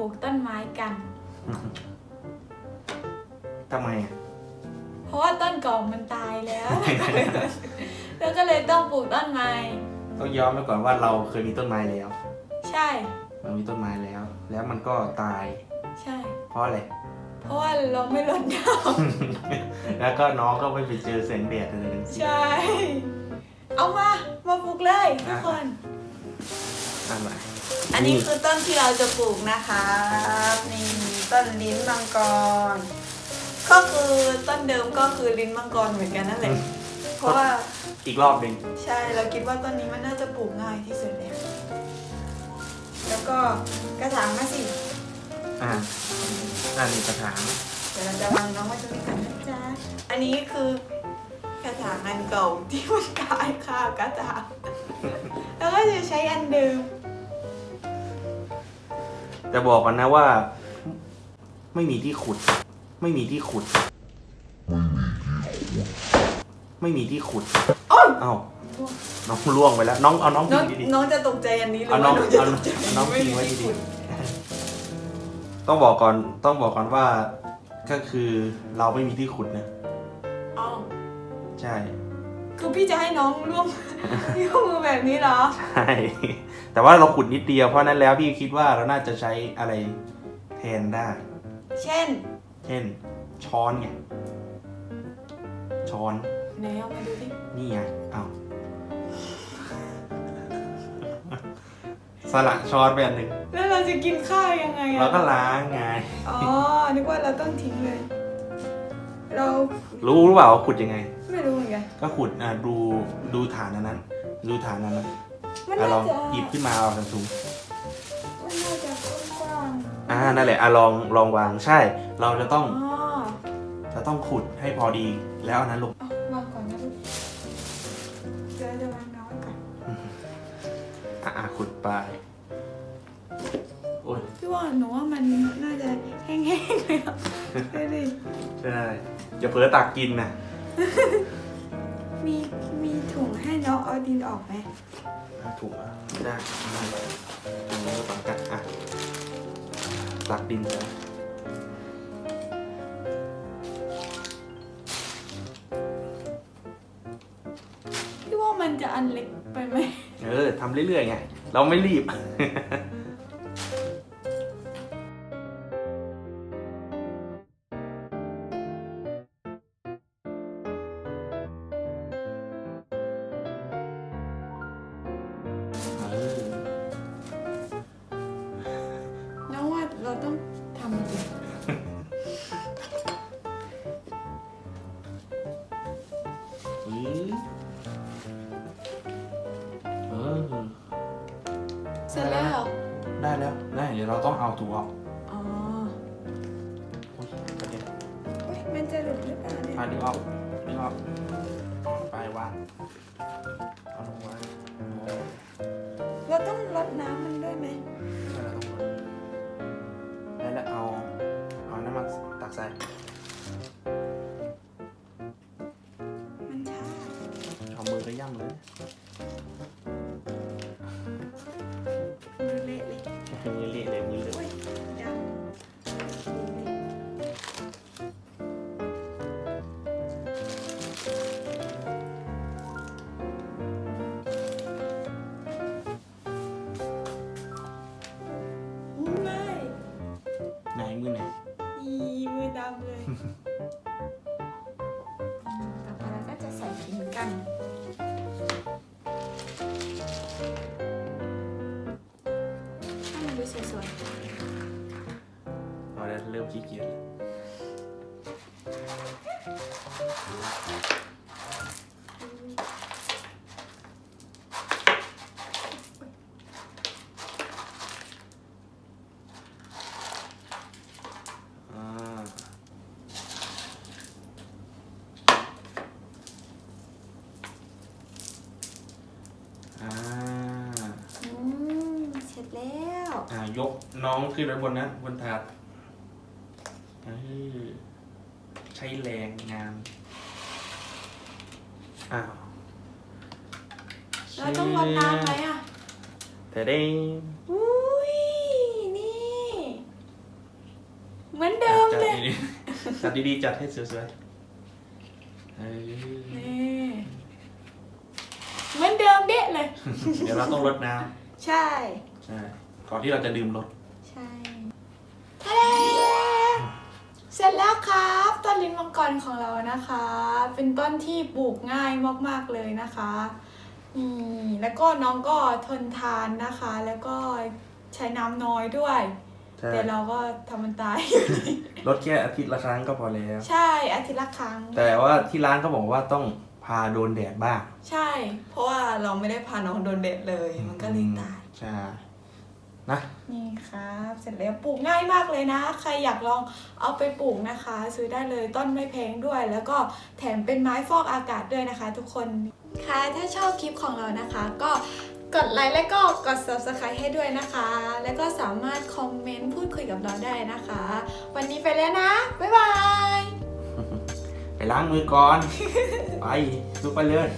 ปลูกต้นไม้กัน ทำไมอะเพราะว่าต้นเก่ามันตายแล้ว แล้วก็เลยต้องปลูกต้นไม้ ต้องย้อนไปก่อนว่าเราเคยมีต้นไม้แล้ว ใช่เรามีต้นไม้แล้ว แล้วมันก็ตาย ใช่ เพราะอะไร เพราะว่าเราไม่รดน้แล้วก็น้องก็ไม่ไปเจอแสงแดดอะไรทั้งำสิ้นใช่ เอามา มาปลูกเลยทุกคนนั่นแหละ อันนี้คือต้นที่เราจะปลูกนะคะนี่ต้นลิ้นมังกร ก็คือต้นเดิมก็คือลิ้นมังกรเหมือนกันนั่นแหละ เพราะว่าอีกรอบหนึ่งใช่เราคิดว่าต้นนี้มันน่าจะปลูกง่ายที่สุดแล้วแล้วก็กระถางมาสิอ่าอันนี้กระถางเดี๋ยวเราจะวางน้องไว้ตรงนี้กันนะจ๊ะอันนี้คือกระถางอันเก่าที่มันกลายค่ากระถางแล้วก็จะใช้อันเดิม จะบอกกันนะว่า ไม่มีที่ขุด ไม่มีที่ขุด ไม่มีที่ขุดโอ๊ยเอ้าน้องล่วงไปแล้ว น้องเอาน้องน้พิองงดีน้องจะตกใจอันนี้หรือเอาว่าน้องน้องจะเอาตกใจเอาน้องไม่พิงไว้มีดีขุๆต้องบอกก่อนต้องบอกก่อนว่า ก็คือเราไม่มีที่ขุดนะอ๋อใช่ คือพี่จะให้น้องร่วม ร่วมมือแบบนี้เหรอ ใช่ แต่ว่าเราขุดนิดเดียวเพราะนั้นแล้วพี่คิดว่าเราน่าจะใช้อะไรแทนได้ เช่นเช่น ช้อนไงช้อนไหนเอามาดูดินี่ไงอ้าวสละช้อนไปอันหนึ่งแล้วเราจะกินข้าวยังไงเราอะก็ล้างไง อ๋อนึกว่าเราต้องทิ้งเลย เรารู้หรือเปล่าว่าขุดยังไง ไม่รู้เหมือนกันก็ขุดอะดูดูฐานอันนั้น ดูฐานอันนั้นมันอะน่าลองจะหยิบขึ้นมาเอาสันสูงมันน่าจะกว้างอ่านั่นแหละอะลองลองวางใช่ เราจะต้องๆอ๋อจะต้องขุดให้พอดีแล้วเอันนั้นลงเอาวางก่อนนะลูกเดี๋ยวจะวางน้องไว้ก่อนอะอะขุดไปโอ้ยพี่ว่าหนูว่ามันน่าจะแห้งๆเลยอะดูดิ ใช่อย่าเผลอตักกินนะ มีมีถุงให้น้องเอาดินออกไหมถูกอะได้ได้ตรงนี้ก็ต่างกันอะตักดินเลยพี่ว่ามันจะอันเล็กไปไหมเออทำเรื่อยๆไง เราไม่รีบ เดี๋ยวเราต้องเอาถูออกอ๋อโอ้ยประเด็นเฮ้ยมันจะหลุดหรือเปล่าเนี่ยพาดึงออกดึงออกไปวางเอาลงวางโอ้เราต้องรดน้ำมันด้วยไหมใช่แล้วต้องลงได้แล้วเอาเอาน้ำมันตักใส่ ต่อไปเราก็จะใส่ขิงกัน ให้มันดูสวยๆ เราแล้เริ่มขี้เกียจแล้ว น้องขึ้นไปบนนะ บนถาดใช้แรงงาน อ้าวแล้วต้องรดน้ำไหมอะ แต่ได้งอุ้ย นี่ เหมือนเดิมเลยจัดดีๆจัดให้สวยๆเอ้ยนี่เหมือนเดิมเด๊ะเลย เดี๋ยวเราต้องรดน้ำใช่ ใช่ก่อนที่เราจะดื่มรถ ใช่ทะเลเสร็จแล้วครับ ต้นลิ้นมังกรของเรานะคะ เป็นต้นที่ปลูกง่ายมากๆเลยนะคะนี่แล้วก็น้องก็ทนทานนะคะ แล้วก็ใช้น้ำน้อยด้วย ใช่แต่เราก็ทำมันตายรดแค่อาทิตย์ละครั้งก็พอแล้ว ใช่อาทิตย์ละครั้ง แต่ว่าที่ร้านเขาบอกว่าต้องพาโดนแดดบ้างใช่ เพราะว่าเราไม่ได้พาน้องโดนเด็ดเลย มันก็เลยตาย ใช่ นะ นี่ครับ เสร็จแล้วปลูกง่ายมากเลยนะ ใครอยากลองเอาไปปลูกนะคะ ซื้อได้เลยต้นไม่แพงด้วย แล้วก็แถมเป็นไม้ฟอกอากาศด้วยนะคะ ทุกคนค่ะถ้าชอบคลิปของเรานะคะ ก็กดไลค์และก็กด subscribe ให้ด้วยนะคะ แล้วก็สามารถคอมเมนต์พูดคุยกับเราได้นะคะ วันนี้ไปแล้วนะ บ๊ายบาย ไปล้างมือก่อน ไปลุกไปเลย